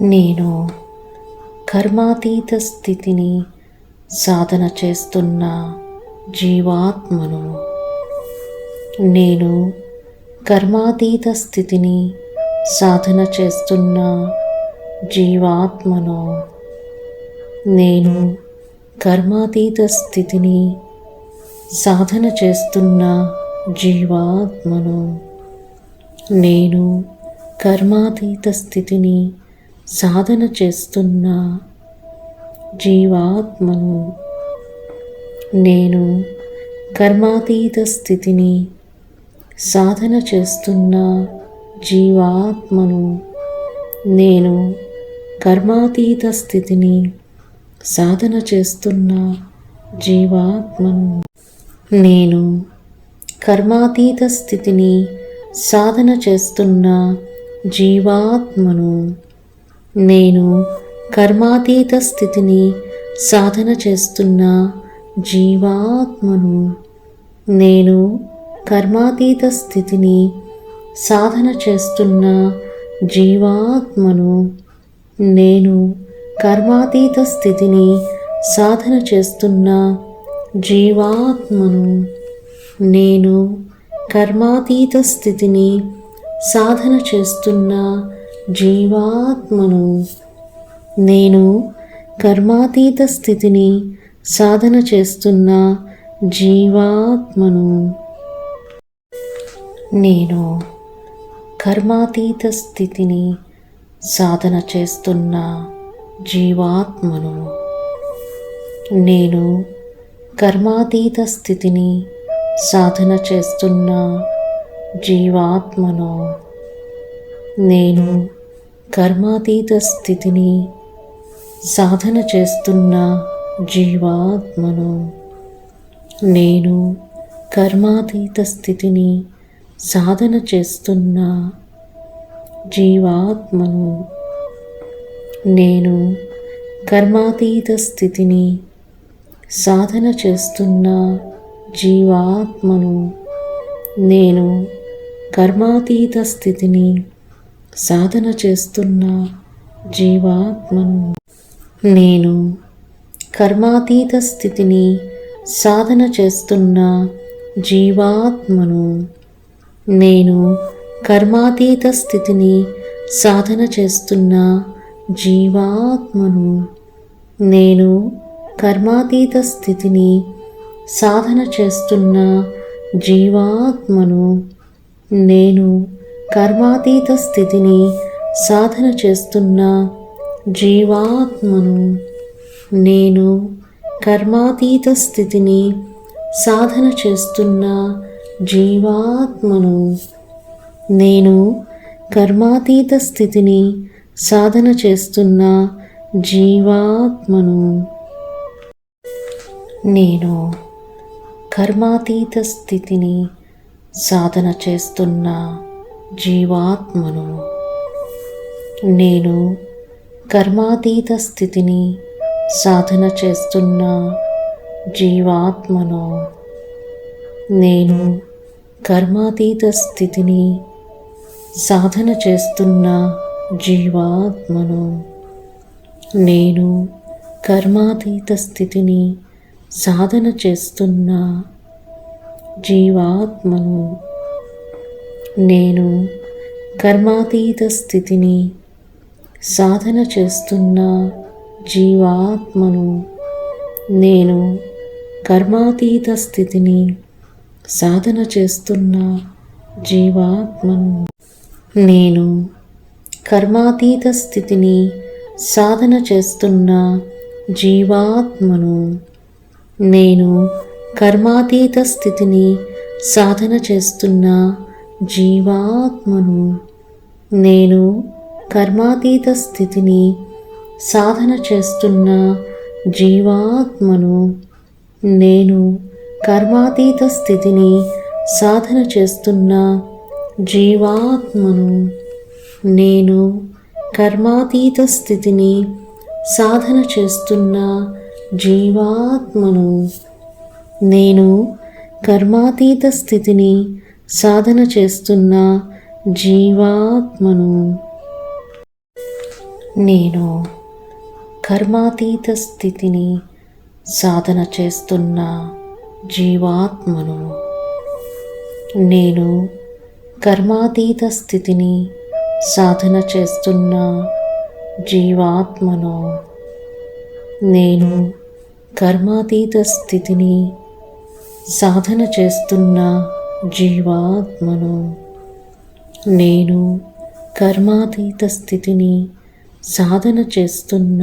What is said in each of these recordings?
నేను కర్మాతీత స్థితిని సాధన చేస్తున్న జీవాత్మను. నేను కర్మాతీత స్థితిని సాధన చేస్తున్న జీవాత్మను. నేను కర్మాతీత స్థితిని సాధన చేస్తున్న జీవాత్మను. నేను కర్మాతీత స్థితిని సాధన చేస్తున్న జీవాత్మను నేను కర్మాతీత స్థితిని సాధన చేస్తున్న జీవాత్మను నేను కర్మాతీత స్థితిని సాధన చేస్తున్న జీవాత్మను నేను కర్మాతీత స్థితిని సాధన చేస్తున్న జీవాత్మను నేను కర్మాతీత స్థితిని సాధన చేస్తున్న జీవాత్మను. నేను కర్మాతీత స్థితిని సాధన చేస్తున్న జీవాత్మను. నేను కర్మాతీత స్థితిని సాధన చేస్తున్న జీవాత్మను. నేను కర్మాతీత స్థితిని సాధన చేస్తున్న జీవాత్మను. నేను కర్మాతీత స్థితిని సాధన చేస్తున్న జీవాత్మను. నేను కర్మాతీత స్థితిని సాధన చేస్తున్న జీవాత్మను. నేను కర్మాతీత స్థితిని సాధన చేస్తున్న జీవాత్మను. నేను కర్మాతీత స్థితిని సాధన చేస్తున్న జీవాత్మను. నేను కర్మాతీత స్థితిని సాధన చేస్తున్న జీవాత్మను. నేను కర్మాతీత స్థితిని సాధన చేస్తున్న జీవాత్మను. నేను కర్మాతీత స్థితిని సాధన చేస్తున్న జీవాత్మను. నేను కర్మాతీత స్థితిని సాధన చేస్తున్న జీవాత్మను. నేను కర్మాతీత స్థితిని సాధన చేస్తున్న జీవాత్మను. నేను కర్మాతీత స్థితిని సాధన చేస్తున్న జీవాత్మను. నేను కర్మాతీత స్థితిని సాధన చేస్తున్న జీవాత్మను నేను కర్మాతీత స్థితిని సాధన చేస్తున్న జీవాత్మను నేను కర్మాతీత స్థితిని సాధన చేస్తున్న జీవాత్మను నేను కర్మాతీత స్థితిని సాధన చేస్తున్న జీవాత్మను. నేను కర్మాతీత స్థితిని సాధన చేస్తున్న జీవాత్మను. నేను కర్మాతీత స్థితిని సాధన చేస్తున్న జీవాత్మను. నేను కర్మాతీత స్థితిని సాధన చేస్తున్న జీవాత్మను. నేను కర్మాతీత స్థితిని సాధన చేస్తున్న జీవాత్మను. నేను కర్మాతీత స్థితిని సాధన చేస్తున్న జీవాత్మను. నేను కర్మాతీత స్థితిని సాధన చేస్తున్న జీవాత్మను. నేను కర్మాతీత స్థితిని సాధన చేస్తున్న జీవాత్మను. నేను కర్మాతీత స్థితిని సాధన చేస్తున్న జీవాత్మను. నేను కర్మాతీత స్థితిని సాధన చేస్తున్న జీవాత్మను. నేను కర్మాతీత స్థితిని సాధన చేస్తున్న జీవాత్మను. నేను కర్మాతీత స్థితిని సాధన చేస్తున్న జీవాత్మను. నేను కర్మాతీత స్థితిని సాధన చేస్తున్న జీవాత్మను. నేను కర్మాతీత స్థితిని సాధన చేస్తున్న జీవాత్మను. నేను కర్మాతీత స్థితిని సాధన చేస్తున్న జీవాత్మను నేను కర్మాతీత స్థితిని సాధన చేస్తున్న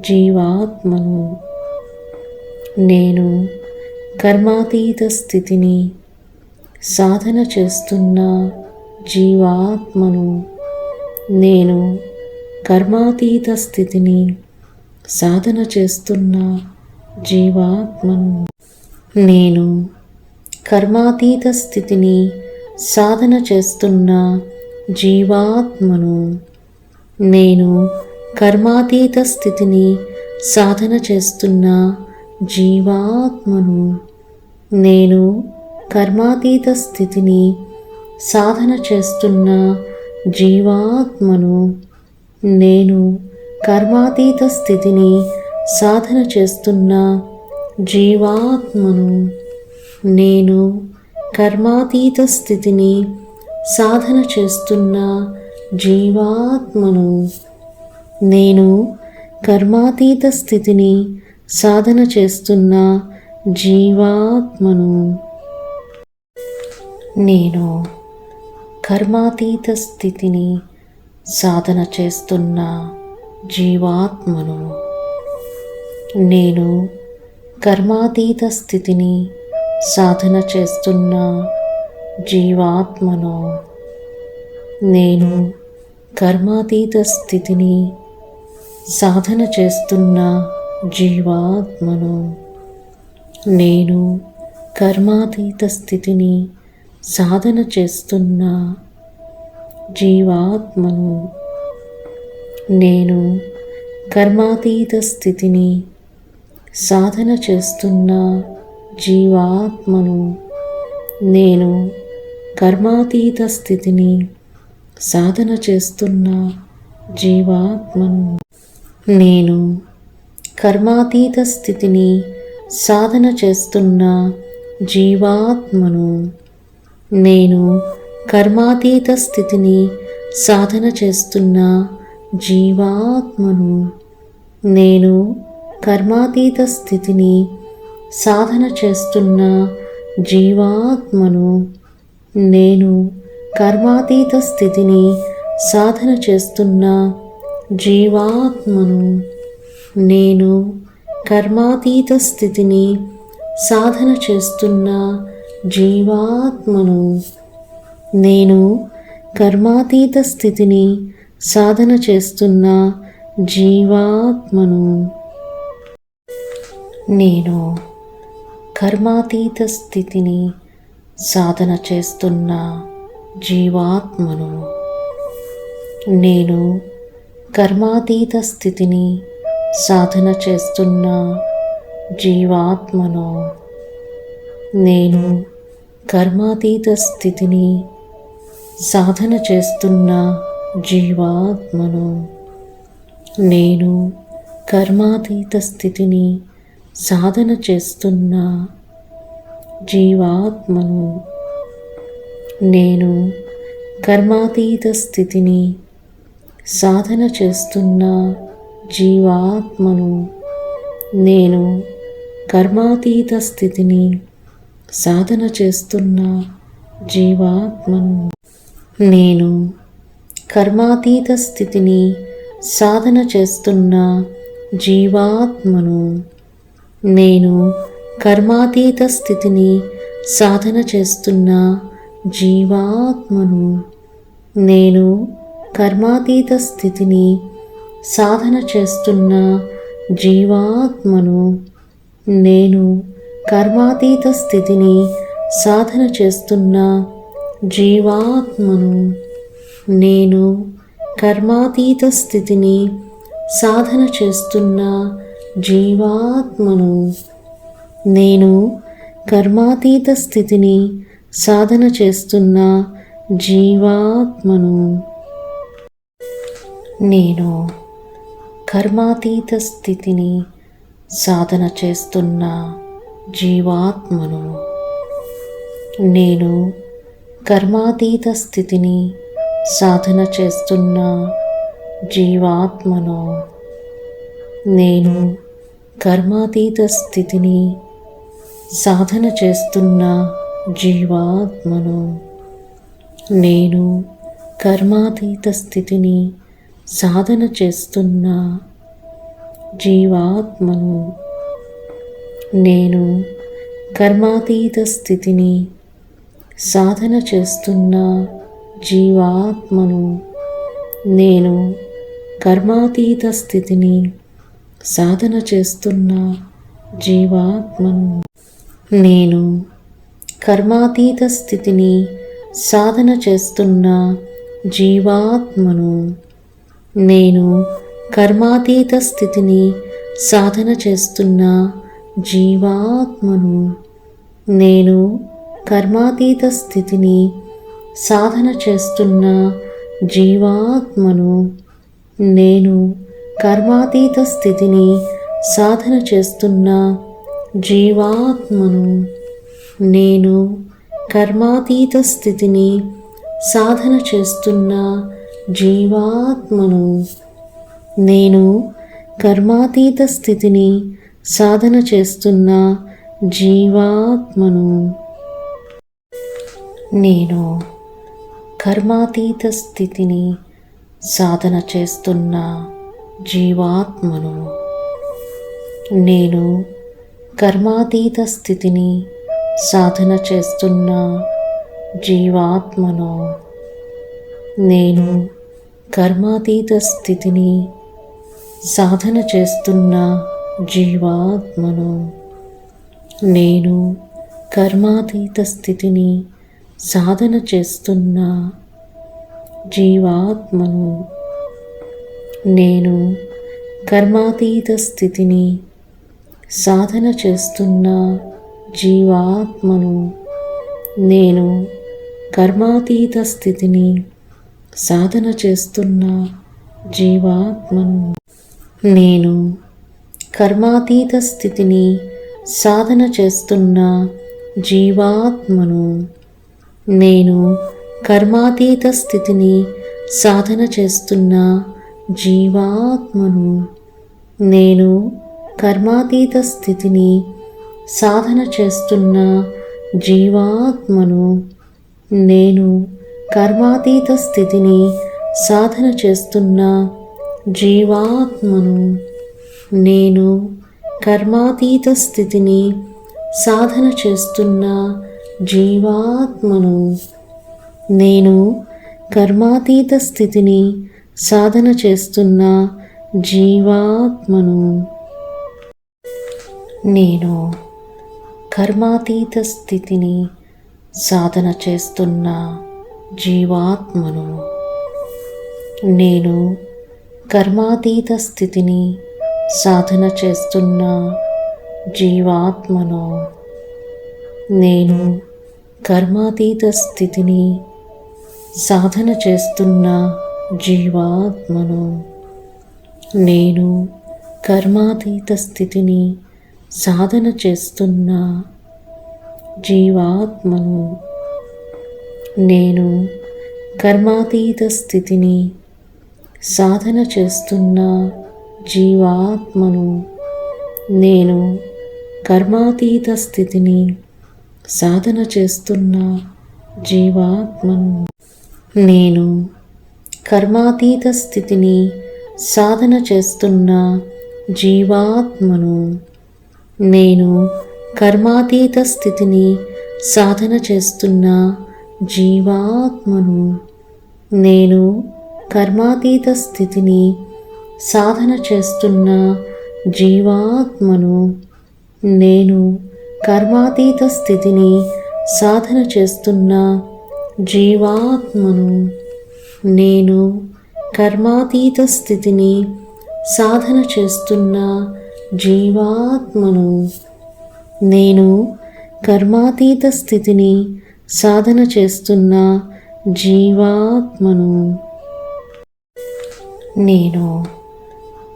జీవాత్మను నేను కర్మాతీత స్థితిని సాధన చేస్తున్న జీవాత్మను నేను కర్మాతీత స్థితిని సాధన చేస్తున్న జీవాత్మను నేను కర్మాతీత స్థితిని సాధన చేస్తున్న జీవాత్మను. నేను కర్మాతీత స్థితిని సాధన చేస్తున్న జీవాత్మను. నేను కర్మాతీత స్థితిని సాధన చేస్తున్న జీవాత్మను. నేను కర్మాతీత స్థితిని సాధన చేస్తున్న జీవాత్మను. నేను కర్మాతీత స్థితిని సాధన చేస్తున్న జీవాత్మను. నేను కర్మాతీత స్థితిని సాధన చేస్తున్న జీవాత్మను. నేను కర్మాతీత స్థితిని సాధన చేస్తున్న జీవాత్మను. నేను కర్మాతీత స్థితిని సాధన చేస్తున్న జీవాత్మను నేను కర్మాతీత స్థితిని సాధన చేస్తున్న జీవాత్మను నేను కర్మాతీత స్థితిని సాధన చేస్తున్న జీవాత్మను నేను కర్మాతీత స్థితిని సాధన చేస్తున్న జీవాత్మను నేను కర్మాతీత స్థితిని సాధన చేస్తున్న జీవాత్మను. నేను కర్మాతీత స్థితిని సాధన చేస్తున్న జీవాత్మను నేను కర్మాతీత స్థితిని సాధన చేస్తున్న జీవాత్మను నేను కర్మాతీత స్థితిని సాధన చేస్తున్న జీవాత్మను నేను కర్మాతీత స్థితిని సాధన చేస్తున్న జీవాత్మను నేను కర్మాతీత స్థితిని సాధన చేస్తున్న జీవాత్మను నేను కర్మాతీత స్థితిని సాధన చేస్తున్న జీవాత్మను. నేను కర్మాతీత స్థితిని సాధన చేస్తున్న జీవాత్మను. నేను కర్మాతీత స్థితిని సాధన చేస్తున్న జీవాత్మను. నేను కర్మాతీత స్థితిని సాధన చేస్తున్న జీవాత్మను. నేను కర్మాతీత స్థితిని సాధన చేస్తున్న జీవాత్మను నేను కర్మాతీత స్థితిని సాధన చేస్తున్న జీవాత్మను నేను కర్మాతీత స్థితిని సాధన చేస్తున్న జీవాత్మను నేను కర్మాతీత స్థితిని సాధన చేస్తున్న జీవాత్మను నేను కర్మాతీత స్థితిని సాధన చేస్తున్న జీవాత్మను. నేను కర్మాతీత స్థితిని సాధన చేస్తున్న జీవాత్మను. నేను కర్మాతీత స్థితిని సాధన చేస్తున్న జీవాత్మను. నేను కర్మాతీత స్థితిని సాధన చేస్తున్న జీవాత్మను. నేను కర్మాతీత స్థితిని సాధన చేస్తున్న జీవాత్మను. నేను కర్మాతీత స్థితిని సాధన చేస్తున్న జీవాత్మను. నేను కర్మాతీత స్థితిని సాధన చేస్తున్న జీవాత్మను. నేను కర్మాతీత స్థితిని సాధన చేస్తున్న జీవాత్మను. నేను కర్మాతీత స్థితిని సాధన చేస్తున్న జీవాత్మను. నేను కర్మాతీత స్థితిని సాధన చేస్తున్న జీవాత్మను. నేను కర్మాతీత స్థితిని సాధన చేస్తున్న జీవాత్మను. నేను కర్మాతీత స్థితిని సాధన చేస్తున్న జీవాత్మను. నేను కర్మాతీత స్థితిని సాధన చేస్తున్న జీవాత్మను. నేను కర్మాతీత స్థితిని సాధన చేస్తున్న జీవాత్మను. నేను కర్మాతీత స్థితిని సాధన చేస్తున్న జీవాత్మను నేను కర్మాతీత స్థితిని సాధన చేస్తున్న జీవాత్మను నేను కర్మాతీత స్థితిని సాధన చేస్తున్న జీవాత్మను నేను కర్మాతీత స్థితిని సాధన చేస్తున్న జీవాత్మను. నేను కర్మాతీత స్థితిని సాధన చేస్తున్న జీవాత్మను. నేను కర్మాతీత స్థితిని సాధన చేస్తున్న జీవాత్మను. నేను కర్మాతీత స్థితిని సాధన చేస్తున్న జీవాత్మను. నేను కర్మాతీత స్థితిని సాధన చేస్తున్న జీవాత్మను. నేను కర్మాతీత స్థితిని సాధన చేస్తున్న జీవాత్మను. నేను కర్మాతీత స్థితిని సాధన చేస్తున్న జీవాత్మను. నేను కర్మాతీత స్థితిని సాధన చేస్తున్న జీవాత్మను. నేను కర్మాతీత స్థితిని సాధన చేస్తున్న జీవాత్మను. నేను కర్మాతీత స్థితిని సాధన చేస్తున్న జీవాత్మను. నేను కర్మాతీత స్థితిని సాధన చేస్తున్న జీవాత్మను. నేను కర్మాతీత స్థితిని సాధన చేస్తున్న జీవాత్మను. నేను కర్మాతీత స్థితిని సాధన చేస్తున్న జీవాత్మను. నేను కర్మాతీత స్థితిని సాధన చేస్తున్న జీవాత్మను. నేను కర్మాతీత స్థితిని సాధన చేస్తున్న జీవాత్మను. నేను కర్మాతీత స్థితిని సాధన చేస్తున్న జీవాత్మను. నేను కర్మాతీత స్థితిని సాధన చేస్తున్న జీవాత్మను. నేను కర్మాతీత స్థితిని సాధన చేస్తున్న జీవాత్మను. నేను కర్మాతీత స్థితిని సాధన చేస్తున్న జీవాత్మను. నేను కర్మాతీత స్థితిని సాధన చేస్తున్న జీవాత్మను. నేను కర్మాతీత స్థితిని సాధన చేస్తున్న జీవాత్మను. నేను కర్మాతీత స్థితిని సాధన చేస్తున్న జీవాత్మను. నేను కర్మాతీత స్థితిని సాధన చేస్తున్న జీవాత్మను. నేను కర్మాతీత స్థితిని సాధన చేస్తున్న జీవాత్మను. నేను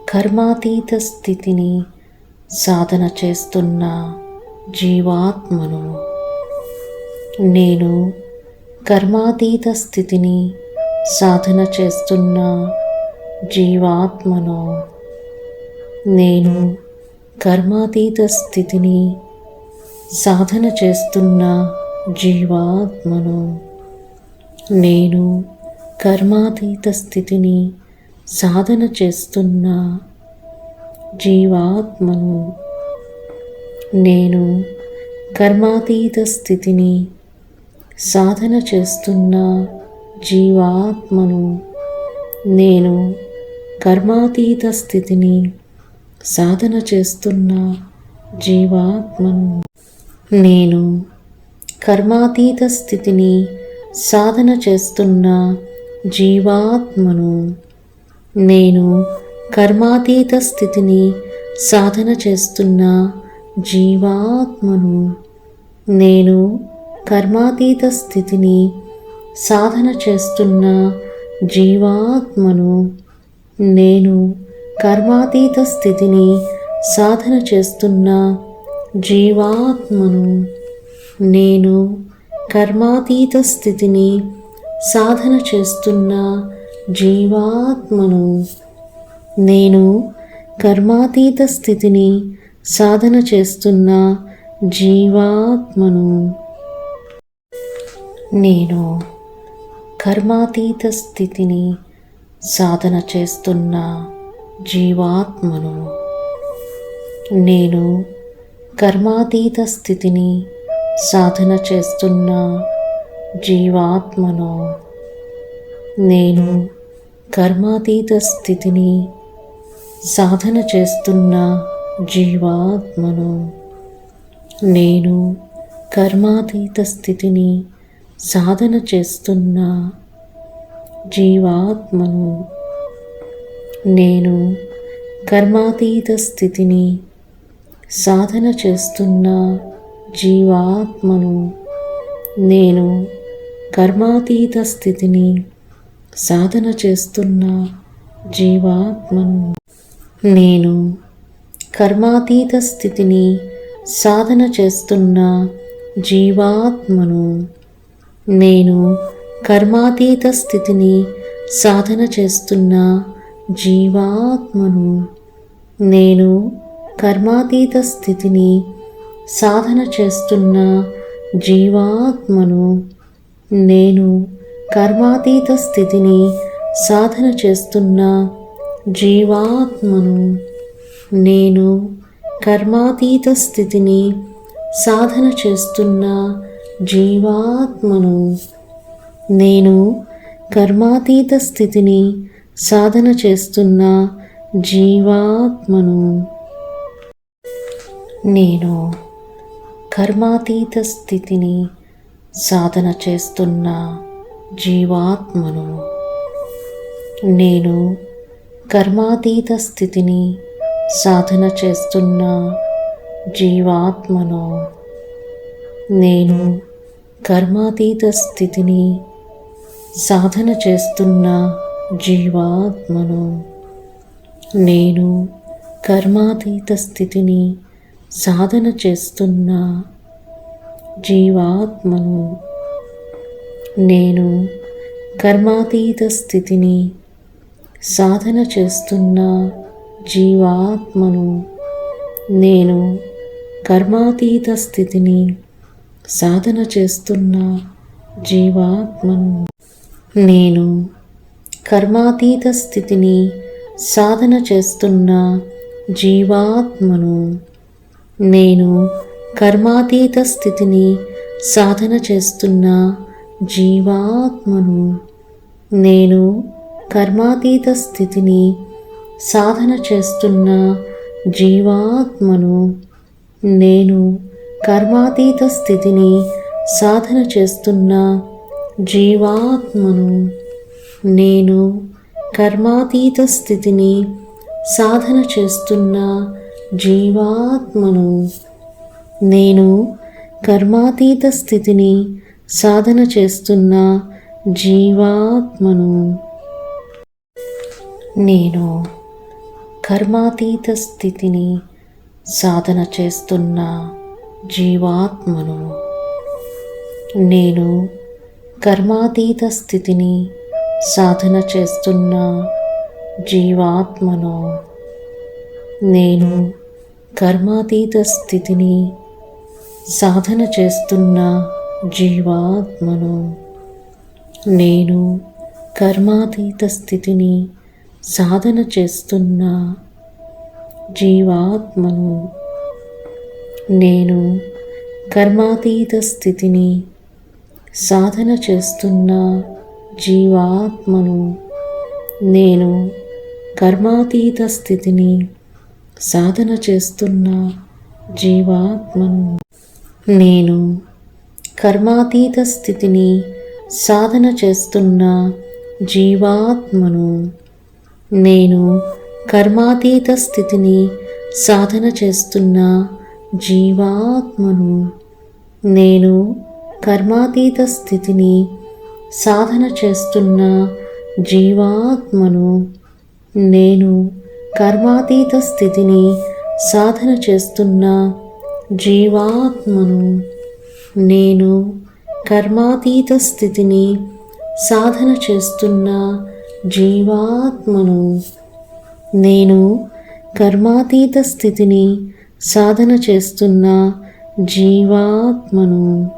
కర్మాతీత స్థితిని సాధన చేస్తున్న జీవాత్మను. నేను కర్మాతీత స్థితిని సాధన చేస్తున్న జీవాత్మను నేను కర్మాతీత స్థితిని సాధన చేస్తున్న జీవాత్మను నేను కర్మాతీత స్థితిని సాధన చేస్తున్న జీవాత్మను నేను కర్మాతీత స్థితిని సాధన చేస్తున్న జీవాత్మను నేను కర్మాతీత స్థితిని సాధన చేస్తున్న జీవాత్మను. నేను కర్మాతీత స్థితిని సాధన చేస్తున్న జీవాత్మను నేను కర్మాతీత స్థితిని సాధన చేస్తున్న జీవాత్మను నేను కర్మాతీత స్థితిని సాధన చేస్తున్న జీవాత్మను నేను కర్మాతీత స్థితిని సాధన చేస్తున్న జీవాత్మను నేను కర్మాతీత స్థితిని సాధన చేస్తున్న జీవాత్మను నేను కర్మాతీత స్థితిని సాధన చేస్తున్న జీవాత్మను నేను. కర్మాతీత స్థితిని సాధన చేస్తున్న జీవాత్మను. నేను కర్మాతీత స్థితిని సాధన చేస్తున్న జీవాత్మను. నేను కర్మాతీత స్థితిని సాధన చేస్తున్న జీవాత్మను. నేను కర్మాతీత స్థితిని సాధన చేస్తున్న జీవాత్మను నేను కర్మాతీత స్థితిని సాధన చేస్తున్న జీవాత్మను నేను కర్మాతీత స్థితిని సాధన చేస్తున్న జీవాత్మను నేను కర్మాతీత స్థితిని సాధన చేస్తున్న జీవాత్మను నేను కర్మాతీత స్థితిని సాధన చేస్తున్న జీవాత్మను. నేను కర్మాతీత స్థితిని సాధన చేస్తున్న జీవాత్మను. నేను కర్మాతీత స్థితిని సాధన చేస్తున్న జీవాత్మను. నేను కర్మాతీత స్థితిని సాధన చేస్తున్న జీవాత్మను. నేను కర్మాతీత స్థితిని సాధన చేస్తున్న జీవాత్మను. నేను కర్మాతీత స్థితిని సాధన చేస్తున్న జీవాత్మను. నేను కర్మాతీత స్థితిని సాధన చేస్తున్న జీవాత్మను. నేను కర్మాతీత స్థితిని సాధన చేస్తున్న జీవాత్మను. నేను కర్మాతీత స్థితిని సాధన చేస్తున్న జీవాత్మను. నేను కర్మాతీత స్థితిని సాధన చేస్తున్న జీవాత్మను. నేను కర్మాతీత స్థితిని సాధన చేస్తున్న జీవాత్మను. నేను కర్మాతీత స్థితిని సాధన చేస్తున్న జీవాత్మను. నేను కర్మాతీత స్థితిని సాధన చేస్తున్న జీవాత్మను. నేను కర్మాతీత స్థితిని సాధన చేస్తున్న జీవాత్మను. నేను కర్మాతీత స్థితిని సాధన చేస్తున్న జీవాత్మను నేను కర్మాతీత స్థితిని సాధన చేస్తున్న జీవాత్మను నేను కర్మాతీత స్థితిని సాధన చేస్తున్న జీవాత్మను నేను కర్మాతీత స్థితిని సాధన చేస్తున్న జీవాత్మను. నేను కర్మాతీత స్థితిని సాధన చేస్తున్న జీవాత్మను. నేను కర్మాతీత స్థితిని సాధన చేస్తున్న జీవాత్మను. నేను కర్మాతీత స్థితిని సాధన చేస్తున్న జీవాత్మను. నేను కర్మాతీత స్థితిని సాధన చేస్తున్న జీవాత్మను. నేను కర్మాతీత స్థితిని సాధన చేస్తున్న జీవాత్మను. నేను కర్మాతీత స్థితిని సాధన చేస్తున్న జీవాత్మను. నేను కర్మాతీత స్థితిని సాధన చేస్తున్న జీవాత్మను. నేను కర్మాతీత స్థితిని సాధన చేస్తున్న జీవాత్మను. నేను కర్మాతీత స్థితిని సాధన చేస్తున్న జీవాత్మను. నేను కర్మాతీత స్థితిని సాధన చేస్తున్న జీవాత్మను. నేను కర్మాతీత స్థితిని సాధన చేస్తున్న జీవాత్మను.